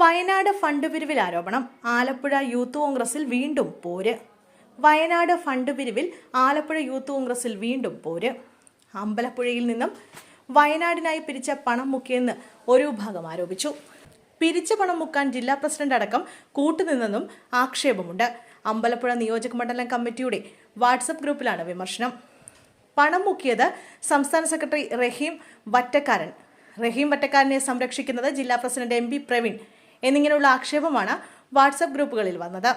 Wayanad fund പിരിവിൽ ആരോപണം. Alappuzha youth കോൺഗ്രസിൽ വീണ്ടും പോര്. വയനാട് ഫണ്ട് പിരിവിൽ ആലപ്പുഴ യൂത്ത് കോൺഗ്രസിൽ വീണ്ടും പോര്. അമ്പലപ്പുഴയിൽ നിന്നും വയനാടിനായി പിരിച്ച പണം മുക്കിയെന്ന് ഒരു വിഭാഗം ആരോപിച്ചു. പിരിച്ച പണം മുക്കാൻ ജില്ലാ പ്രസിഡന്റ് അടക്കം കൂട്ടുനിന്നെന്നും ആക്ഷേപമുണ്ട്. അമ്പലപ്പുഴ നിയോജക മണ്ഡലം കമ്മിറ്റിയുടെ വാട്സപ്പ് ഗ്രൂപ്പിലാണ് വിമർശനം. പണം മുക്കിയത് സംസ്ഥാന സെക്രട്ടറി റഹീം വറ്റക്കാരൻ. റഹീം വറ്റക്കാരനെ സംരക്ഷിക്കുന്നത് ജില്ലാ പ്രസിഡന്റ് എം പി പ്രവീൺ എന്നിങ്ങനെയുള്ള ആക്ഷേപമാണ് വാട്സപ്പ് ഗ്രൂപ്പുകളിൽ വന്നത്.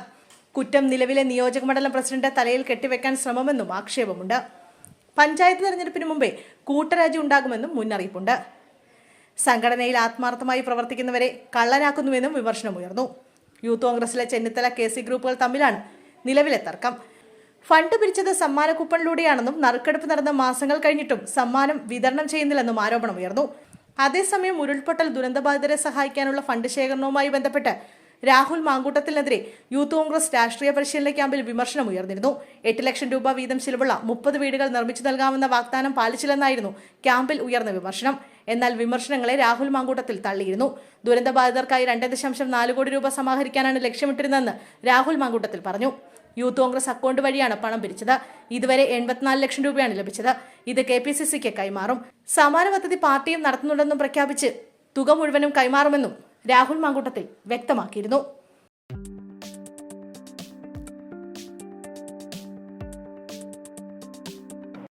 കുറ്റം നിലവിലെ നിയോജക മണ്ഡലം പ്രസിഡന്റ് തലയിൽ കെട്ടിവെക്കാൻ ശ്രമമെന്നും ആക്ഷേപമുണ്ട്. പഞ്ചായത്ത് തെരഞ്ഞെടുപ്പിന് മുമ്പേ കൂട്ടരാജി ഉണ്ടാകുമെന്നും മുന്നറിയിപ്പുണ്ട്. സംഘടനയിൽ ആത്മാർത്ഥമായി പ്രവർത്തിക്കുന്നവരെ കള്ളനാക്കുന്നുവെന്നും വിമർശനമുയർന്നു. യൂത്ത് കോൺഗ്രസിലെ ചെന്നിത്തല കെ സി ഗ്രൂപ്പുകൾ തമ്മിലാണ് നിലവിലെ തർക്കം. ഫണ്ട് പിരിച്ചത് സമ്മാന കൂപ്പണിലൂടെയാണെന്നും നറുക്കെടുപ്പ് നടന്ന മാസങ്ങൾ കഴിഞ്ഞിട്ടും സമ്മാനം വിതരണം ചെയ്യുന്നില്ലെന്നും ആരോപണമുയർന്നു. അതേസമയം ഉരുൾപൊട്ടൽ ദുരന്തബാധിതരെ സഹായിക്കാനുള്ള ഫണ്ട് ശേഖരണവുമായി ബന്ധപ്പെട്ട് രാഹുൽ മാങ്കൂട്ടത്തിനെതിരെ യൂത്ത് കോൺഗ്രസ് രാഷ്ട്രീയ പരിശീലന ക്യാമ്പിൽ വിമർശനം ഉയർന്നിരുന്നു. എട്ട് ലക്ഷം രൂപ വീതം ചിലവുള്ള മുപ്പത് വീടുകൾ നിർമ്മിച്ചു നൽകാമെന്ന വാഗ്ദാനം പാലിച്ചില്ലെന്നായിരുന്നു ക്യാമ്പിൽ ഉയർന്ന വിമർശനം. എന്നാൽ വിമർശനങ്ങളെ രാഹുൽ മാങ്കൂട്ടത്തിൽ തള്ളിയിരുന്നു. ദുരന്തബാധിതർക്കായി രണ്ട് ദശാംശം നാല് കോടി രൂപ സമാഹരിക്കാനാണ് ലക്ഷ്യമിട്ടിരുന്നതെന്ന് രാഹുൽ മാങ്കൂട്ടത്തിൽ പറഞ്ഞു. യൂത്ത് കോൺഗ്രസ് അക്കൗണ്ട് വഴിയാണ് പണം പിരിച്ചത്. ഇതുവരെ എൺപത്തിനാല് ലക്ഷം രൂപയാണ് ലഭിച്ചത്. ഇത് കെ പി സി സിക്ക് കൈമാറും. സമാന പദ്ധതി പാർട്ടിയും നടത്തുന്നുണ്ടെന്നും പ്രഖ്യാപിച്ച് തുക മുഴുവനും കൈമാറുമെന്നും രാഹുൽ മാങ്കൂട്ടത്തിൽ വ്യക്തമാക്കിയിരുന്നു.